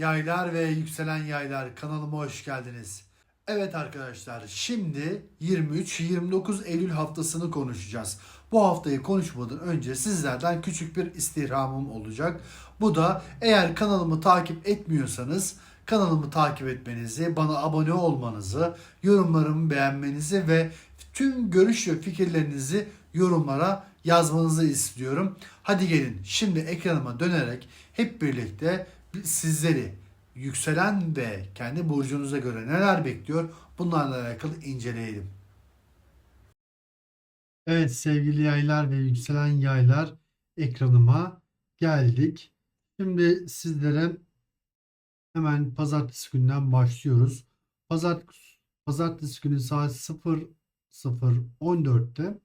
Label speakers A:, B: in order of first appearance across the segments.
A: Yaylar ve yükselen yaylar kanalıma hoş geldiniz. Evet arkadaşlar şimdi 23-29 Eylül haftasını konuşacağız. Bu haftayı konuşmadan önce sizlerden küçük bir istirhamım olacak. Bu da eğer kanalımı takip etmiyorsanız kanalımı takip etmenizi, bana abone olmanızı, yorumlarımı beğenmenizi ve tüm görüş ve fikirlerinizi yorumlara yazmanızı istiyorum. Hadi gelin şimdi ekranıma dönerek hep birlikte sizleri yükselen ve kendi burcunuza göre neler bekliyor bunlarla alakalı inceleyelim. Evet sevgili yaylar ve yükselen yaylar ekranıma geldik. Şimdi sizlere hemen pazartesi günden başlıyoruz. Pazartesi, pazartesi günü saat 00.14'te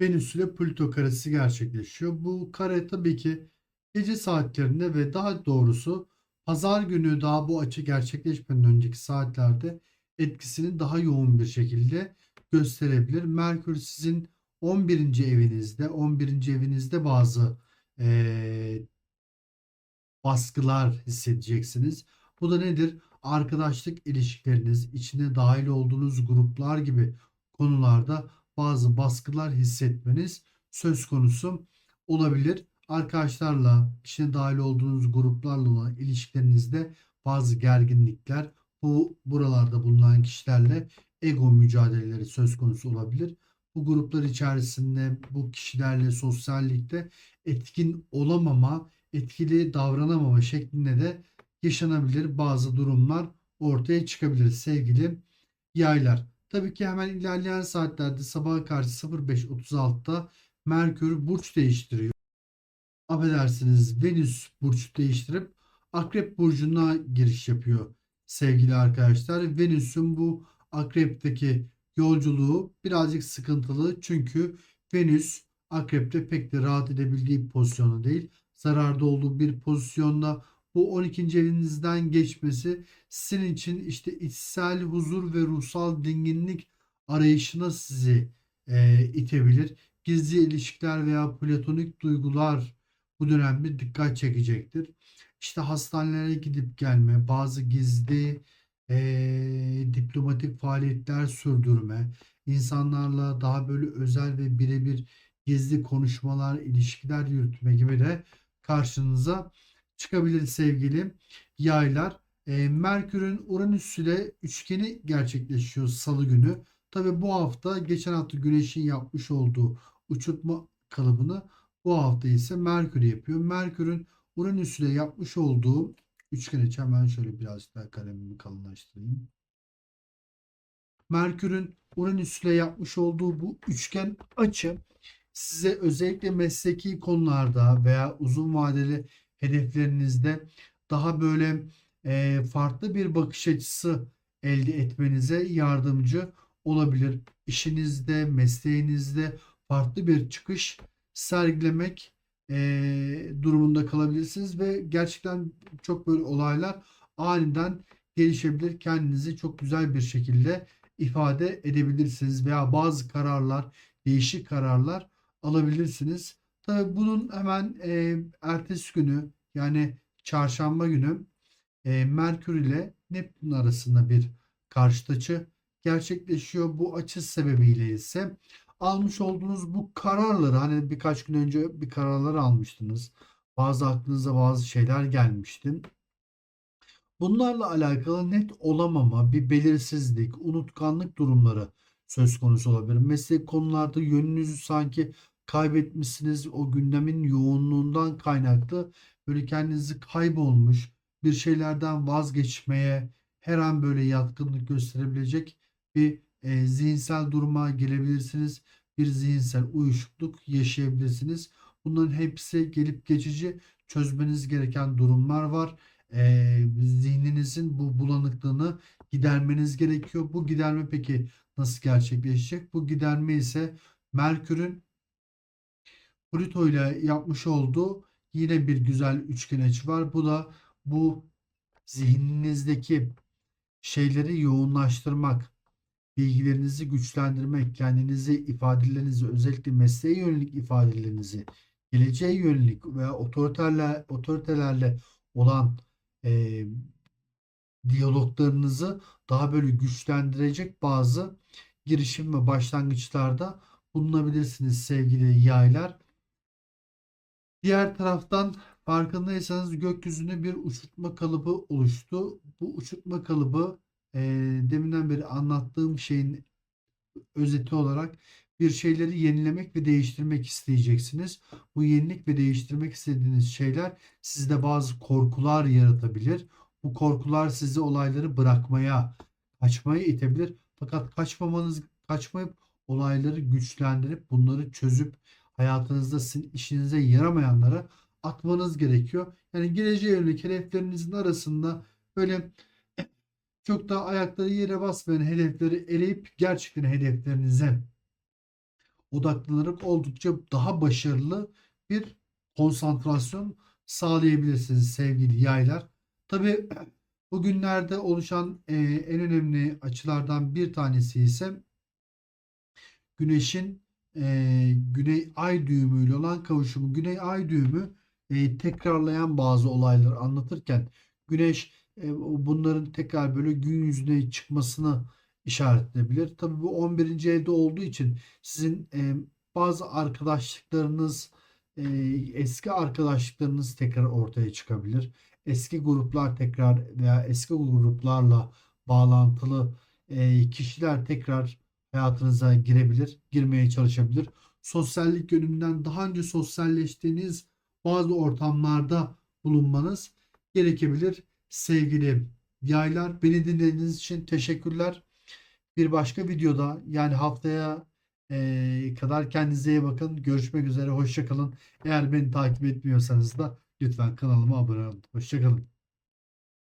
A: Venüs ile Plüto karesi gerçekleşiyor. Bu kare tabii ki gece saatlerinde ve daha doğrusu pazar günü daha bu açı gerçekleşmeden önceki saatlerde etkisini daha yoğun bir şekilde gösterebilir. Merkür sizin 11. evinizde, 11. evinizde bazı eee, baskılar hissedeceksiniz. Bu da nedir? Arkadaşlık ilişkileriniz, içine dahil olduğunuz gruplar gibi konularda bazı baskılar hissetmeniz söz konusu olabilir. Arkadaşlarla, içine dahil olduğunuz gruplarla olan ilişkilerinizde bazı gerginlikler, bu buralarda bulunan kişilerle ego mücadeleleri söz konusu olabilir. Bu gruplar içerisinde bu kişilerle sosyallikte etkin olamama, etkili davranamama şeklinde de yaşanabilir bazı durumlar ortaya çıkabilir sevgili yaylar. Tabii ki hemen ilerleyen saatlerde sabaha karşı 05.36'da Merkür burç değiştiriyor. Affedersiniz Venüs burç değiştirip Akrep burcuna giriş yapıyor sevgili arkadaşlar. Venüs'ün bu Akrep'teki yolculuğu birazcık sıkıntılı çünkü Venüs Akrep'te pek de rahat edebildiği pozisyonu değil. Zararda olduğu bir pozisyonda bu 12. evinizden geçmesi sizin için işte içsel huzur ve ruhsal dinginlik arayışına sizi e, itebilir. Gizli ilişkiler veya platonik duygular bu dönemde dikkat çekecektir. İşte hastanelere gidip gelme, bazı gizli e, diplomatik faaliyetler sürdürme, insanlarla daha böyle özel ve birebir gizli konuşmalar, ilişkiler yürütme gibi de karşınıza çıkabilir sevgili yaylar. E, Merkür'ün Uranüs ile üçgeni gerçekleşiyor salı günü. Tabi bu hafta geçen hafta Güneş'in yapmış olduğu uçurtma kalıbını bu hafta ise Merkür yapıyor. Merkür'ün Uranüs ile yapmış olduğu üçgen için hemen şöyle birazcık daha kalemimi kalınlaştırayım. Merkür'ün Uranüs ile yapmış olduğu bu üçgen açı size özellikle mesleki konularda veya uzun vadeli hedeflerinizde daha böyle e, farklı bir bakış açısı elde etmenize yardımcı olabilir. İşinizde, mesleğinizde farklı bir çıkış sergilemek e, durumunda kalabilirsiniz ve gerçekten çok böyle olaylar aniden gelişebilir. Kendinizi çok güzel bir şekilde ifade edebilirsiniz veya bazı kararlar, değişik kararlar alabilirsiniz. Tabii bunun hemen e, ertesi günü yani çarşamba günü e, Merkür ile Neptün arasında bir karşıt açı gerçekleşiyor. Bu açı sebebiyle ise almış olduğunuz bu kararları hani birkaç gün önce bir kararlar almıştınız. Bazı aklınıza bazı şeyler gelmişti. Bunlarla alakalı net olamama, bir belirsizlik, unutkanlık durumları söz konusu olabilir. Meslek konularda yönünüzü sanki kaybetmişsiniz. O gündemin yoğunluğundan kaynaklı böyle kendinizi kaybolmuş bir şeylerden vazgeçmeye her an böyle yatkınlık gösterebilecek bir e, zihinsel duruma gelebilirsiniz. Bir zihinsel uyuşukluk yaşayabilirsiniz. Bunların hepsi gelip geçici çözmeniz gereken durumlar var. E, zihninizin bu bulanıklığını gidermeniz gerekiyor. Bu giderme peki nasıl gerçekleşecek? Bu giderme ise Merkür'ün Plüto ile yapmış olduğu yine bir güzel üçgen açı var. Bu da bu zihninizdeki şeyleri yoğunlaştırmak, bilgilerinizi güçlendirmek, kendinizi ifadelerinizi özellikle mesleğe yönelik ifadelerinizi, geleceğe yönelik veya otoriterler, otoritelerle olan e, diyaloglarınızı daha böyle güçlendirecek bazı girişim ve başlangıçlarda bulunabilirsiniz sevgili yaylar. Diğer taraftan farkındaysanız gökyüzüne bir uçurtma kalıbı oluştu. Bu uçurtma kalıbı e, deminden beri anlattığım şeyin özeti olarak bir şeyleri yenilemek ve değiştirmek isteyeceksiniz. Bu yenilik ve değiştirmek istediğiniz şeyler sizde bazı korkular yaratabilir. Bu korkular sizi olayları bırakmaya, kaçmaya itebilir. Fakat kaçmamanız, kaçmayıp olayları güçlendirip bunları çözüp hayatınızda sizin işinize yaramayanları atmanız gerekiyor. Yani geleceğe yönelik hedeflerinizin arasında böyle çok daha ayakları yere basmayan hedefleri eleyip gerçekten hedeflerinize odaklanarak oldukça daha başarılı bir konsantrasyon sağlayabilirsiniz sevgili yaylar. Tabii bugünlerde oluşan e, en önemli açılardan bir tanesi ise Güneşin e, Güney Ay düğümüyle olan kavuşumu. Güney Ay düğümü e, tekrarlayan bazı olayları anlatırken Güneş bunların tekrar böyle gün yüzüne çıkmasını işaretleyebilir. Tabii bu 11. evde olduğu için sizin e, bazı arkadaşlıklarınız e, eski arkadaşlıklarınız tekrar ortaya çıkabilir. Eski gruplar tekrar veya eski gruplarla bağlantılı e, kişiler tekrar hayatınıza girebilir, girmeye çalışabilir. Sosyallik yönünden daha önce sosyalleştiğiniz bazı ortamlarda bulunmanız gerekebilir. Sevgili yaylar, beni dinlediğiniz için teşekkürler. Bir başka videoda yani haftaya eee, kadar kendinize iyi bakın. Görüşmek üzere. Hoşça kalın. Eğer beni takip etmiyorsanız da lütfen kanalıma abone olun. Hoşça kalın.